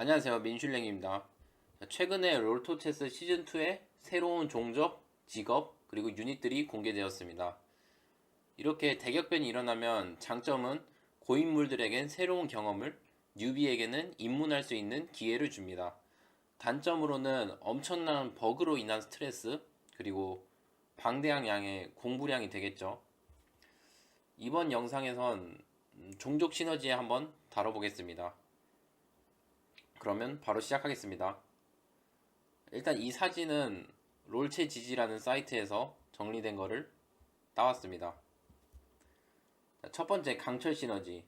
안녕하세요. 민슐랭입니다. 최근에 롤토체스 시즌2의 새로운 종족, 직업, 그리고 유닛들이 공개되었습니다. 이렇게 대격변이 일어나면 장점은 고인물들에겐 새로운 경험을 뉴비에게는 입문할 수 있는 기회를 줍니다. 단점으로는 엄청난 버그로 인한 스트레스 그리고 방대한 양의 공부량이 되겠죠. 이번 영상에선 음, 종족 시너지에 한번 다뤄보겠습니다 그러면 바로 시작하겠습니다. 일단 이 사진은 롤체 지지라는 사이트에서 정리된 거를 따왔습니다. 자, 첫 번째 강철 시너지.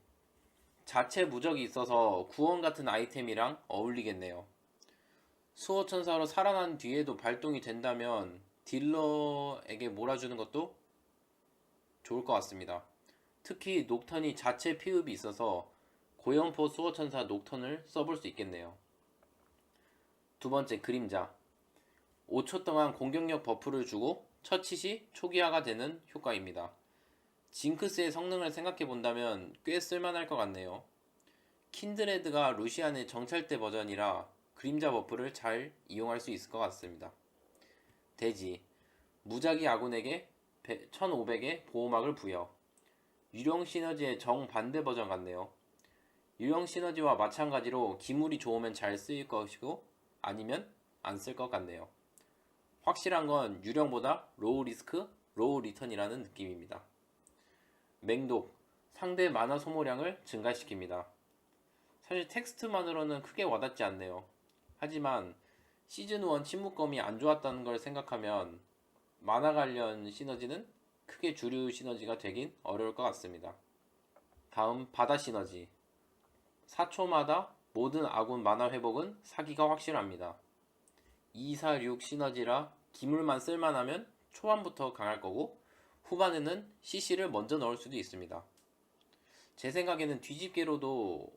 자체 무적이 있어서 구원 같은 아이템이랑 어울리겠네요. 수호천사로 살아난 뒤에도 발동이 된다면 딜러에게 몰아주는 것도 좋을 것 같습니다. 특히 녹턴이 자체 피흡이 있어서 고연포 수호천사 녹턴을 써볼 수 있겠네요. 두 번째 그림자 5초 동안 공격력 버프를 주고 처치 시 초기화가 되는 효과입니다. 징크스의 성능을 생각해 본다면 꽤 쓸만할 것 같네요. 킨드레드가 루시안의 정찰대 버전이라 그림자 버프를 잘 이용할 수 있을 것 같습니다. 대지 무작위 아군에게 1500의 보호막을 부여 유령 시너지의 정반대 버전 같네요. 유형 시너지와 마찬가지로 기물이 좋으면 잘 쓰일 것이고 아니면 안 쓸 것 같네요. 확실한 건 유령보다 로우 리스크, 로우 리턴이라는 느낌입니다. 맹독, 상대 만화 소모량을 증가시킵니다. 사실 텍스트만으로는 크게 와닿지 않네요. 하지만 시즌1 침묵검이 안 좋았다는 걸 생각하면 만화 관련 시너지는 크게 주류 시너지가 되긴 어려울 것 같습니다. 다음 바다 시너지 4초마다 모든 아군 만화 회복은 사기가 확실합니다. 2, 4, 6 시너지라 기물만 쓸만하면 초반부터 강할 거고 후반에는 CC를 먼저 넣을 수도 있습니다. 제 생각에는 뒤집개로도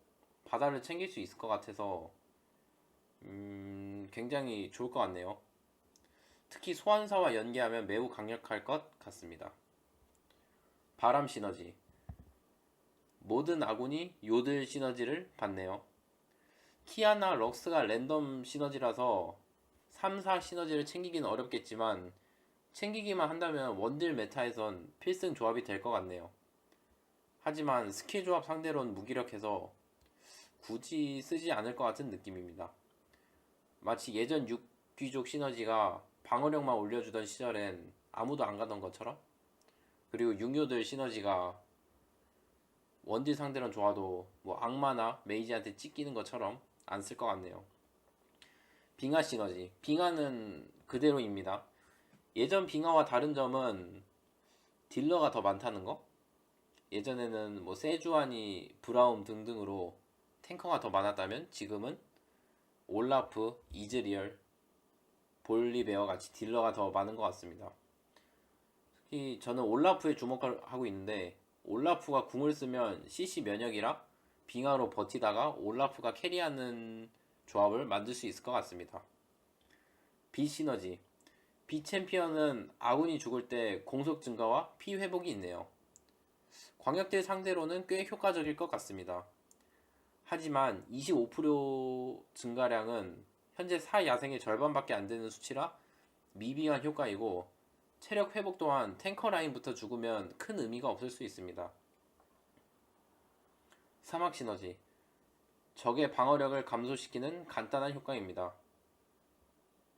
바다를 챙길 수 있을 것 같아서 음, 굉장히 좋을 것 같네요. 특히 소환사와 연계하면 매우 강력할 것 같습니다. 바람 시너지 모든 아군이 요들 시너지를 받네요. 키아나 럭스가 랜덤 시너지라서 3, 4 시너지를 챙기기는 어렵겠지만 챙기기만 한다면 원딜 메타에선 필승 조합이 될 것 같네요. 하지만 스킬 조합 상대로는 무기력해서 굳이 쓰지 않을 것 같은 느낌입니다. 마치 예전 6귀족 시너지가 방어력만 올려주던 시절엔 아무도 안 가던 것처럼 그리고 융요들 시너지가 원딜 상대랑 좋아도 뭐 악마나 메이지한테 찢기는 것처럼 안 쓸 것 같네요. 빙하 시너지. 빙하는 그대로입니다. 예전 빙하와 다른 점은 딜러가 더 많다는 거? 예전에는 뭐 세주안이 브라움 등등으로 탱커가 더 많았다면 지금은 올라프, 이즈리얼, 볼리베어 같이 딜러가 더 많은 것 같습니다. 특히 저는 올라프에 주목하고 있는데 올라프가 궁을 쓰면 CC 면역이라 빙하로 버티다가 올라프가 캐리하는 조합을 만들 수 있을 것 같습니다. B 시너지 B 챔피언은 아군이 죽을 때 공속 증가와 피 회복이 있네요. 광역딜 상대로는 꽤 효과적일 것 같습니다. 하지만 25% 증가량은 현재 4야생의 절반밖에 안 되는 수치라 미비한 효과이고 체력 회복 또한 탱커 라인부터 죽으면 큰 의미가 없을 수 있습니다. 사막 시너지 적의 방어력을 감소시키는 간단한 효과입니다.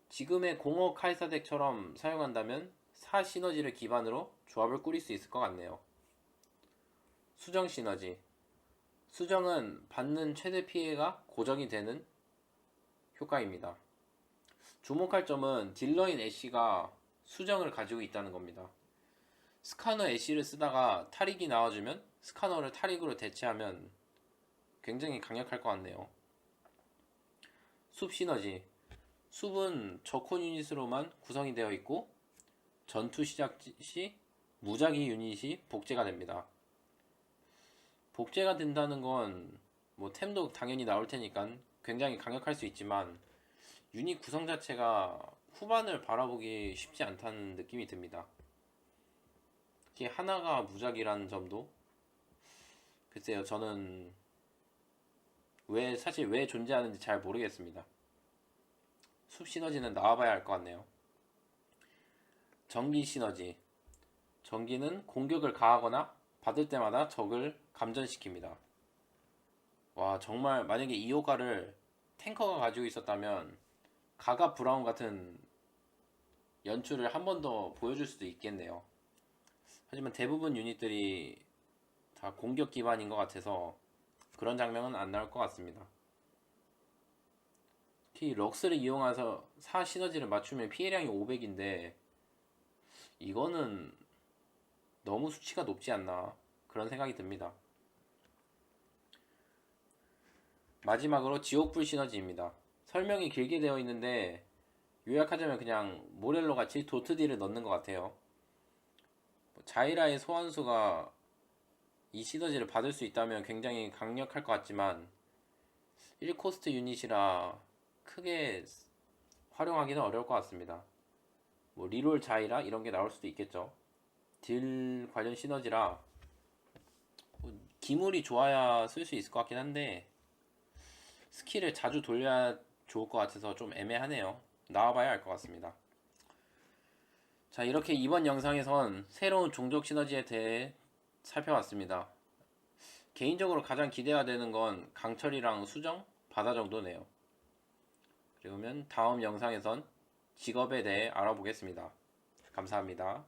지금의 공허 카이사 덱처럼 사용한다면 4 시너지를 기반으로 조합을 꾸릴 수 있을 것 같네요. 수정 시너지 수정은 받는 최대 피해가 고정이 되는 효과입니다. 주목할 점은 딜러인 애쉬가 수정을 가지고 있다는 겁니다. 스카너 애쉬를 쓰다가 탈익이 나와주면 스카너를 탈익으로 대체하면 굉장히 강력할 것 같네요. 숲 시너지. 숲은 저콘 유닛으로만 구성이 되어 있고 전투 시작 시 무작위 유닛이 복제가 됩니다. 복제가 된다는 건 뭐 템도 당연히 나올 테니까 굉장히 강력할 수 있지만 유닛 구성 자체가 후반을 바라보기 쉽지 않다는 느낌이 듭니다. 특히 하나가 무작이라는 점도 글쎄요 저는 왜 사실 왜 존재하는지 잘 모르겠습니다. 숲 시너지는 나와봐야 할 것 같네요. 전기 시너지. 전기는 공격을 가하거나 받을 때마다 적을 감전시킵니다. 와 정말 만약에 이 효과를 탱커가 가지고 있었다면 가가 브라운 같은 연출을 한 번 더 보여줄 수도 있겠네요. 하지만 대부분 유닛들이 다 공격 기반인 것 같아서 그런 장면은 안 나올 것 같습니다. 특히 럭스를 이용해서 사 시너지를 맞추면 피해량이 500인데 이거는 너무 수치가 높지 않나 그런 생각이 듭니다. 마지막으로 지옥불 시너지입니다. 설명이 길게 되어 있는데 요약하자면 그냥 모렐로 같이 도트딜을 넣는 것 같아요. 뭐 자이라의 소환수가 이 시너지를 받을 수 있다면 굉장히 강력할 것 같지만 1코스트 유닛이라 크게 활용하기는 어려울 것 같습니다. 뭐 리롤 자이라 이런 게 나올 수도 있겠죠. 딜 관련 시너지라 뭐 기물이 좋아야 쓸 수 있을 것 같긴 한데 스킬을 자주 돌려야 좋을 것 같아서 좀 애매하네요. 나와봐야 알 것 같습니다. 자 이렇게 이번 영상에선 새로운 종족 시너지에 대해 살펴봤습니다. 개인적으로 가장 기대가 되는 건 강철이랑 수정, 바다 정도네요. 그러면 다음 영상에선 직업에 대해 알아보겠습니다. 감사합니다.